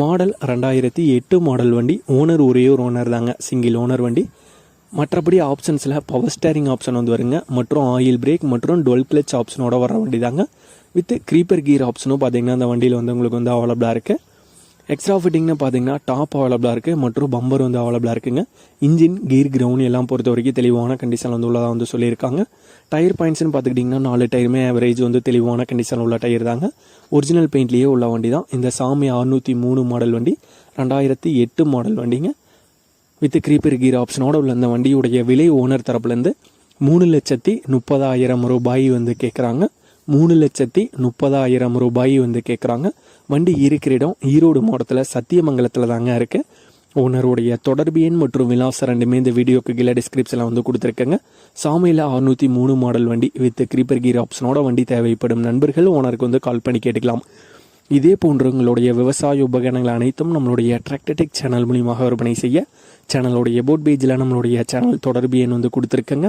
Model ரெண்டாயிரத்தி எட்டு model வண்டி ஓனர் ஒரே ஒரு ஓனர் தாங்க சிங்கிள் ஓனர் வண்டி. மற்றபடி ஆப்ஷன்ஸில் பவர் ஸ்டேரிங் ஆப்ஷன் வந்து வருங்க. மற்றும் ஆயில் பிரேக் மற்றும் டுவெல் கிளச் ஆப்ஷனோட வர வண்டி தாங்க. வித் க்ரீப்பர் கீர் ஆப்ஷனும் பார்த்தீங்கன்னா அந்த வண்டியில் வந்து உங்களுக்கு வந்து அவைலபிளாக இருக்குது எக்ஸ்ட்ரா ஃபிட்டிங்னு பார்த்தீங்கன்னா டாப் அவைலபிளாக இருக்குது மற்றும் பம்பர் வந்து அவைலபிளாக இருக்குங்க. இன்ஜின் கீர் கிரவுண்ட் எல்லாம் பொறுத்த வரைக்கும் தெளிவான கண்டிஷன் வந்து உள்ளதாக வந்து சொல்லியிருக்காங்க. டயர் பாயிண்ட்ஸ்னு பார்த்துக்கிட்டிங்கன்னா நாலு டயருமே ஆவரேஜ் வந்து தெளிவான கண்டிஷன் உள்ள டயர் தாங்க. ஒரிஜினல் பெயிண்ட்லேயே உள்ள வண்டி தான். இந்த சாமி அறுநூற்றி மூணு மாடல் வண்டி ரெண்டாயிரத்தி எட்டு மாடல் வண்டிங்க. வித் க்ரீப்பர் கீர் ஆப்ஷனோட உள்ள இந்த வண்டியுடைய விலை ஓனர் தரப்புலேருந்து மூணு லட்சத்தி முப்பதாயிரம் ரூபாய் வந்து கேட்குறாங்க மூணு லட்சத்தி முப்பதாயிரம் ரூபாய் வந்து கேட்குறாங்க வண்டி இருக்கிற இடம் ஈரோடு மாவட்டத்தில் சத்தியமங்கலத்தில் தாங்க இருக்குது ஓனருடைய தொடர்பு எண் மற்றும் விலாசம் ரெண்டுமே இந்த வீடியோக்கு கீழே டிஸ்கிரிப்ஷனில் வந்து கொடுத்துருக்கேங்க. சாமியில் அறுநூற்றி மூணு மாடல் வண்டி வித் க்ரீப்பர் கீர் ஆப்ஷனோட வண்டி தேவைப்படும். நண்பர்கள் ஓனருக்கு வந்து கால் பண்ணி கேட்டுக்கலாம். இதே போன்றவங்களுடைய விவசாய உபகரணங்கள் அனைத்தும் நம்மளுடைய ட்ராக்டடிக் சேனல் மூலியமாக விற்பனை செய்ய சேனலுடைய போட் பேஜில் நம்மளுடைய சேனல் தொடர்பு எண் வந்து கொடுத்துருக்கேங்க.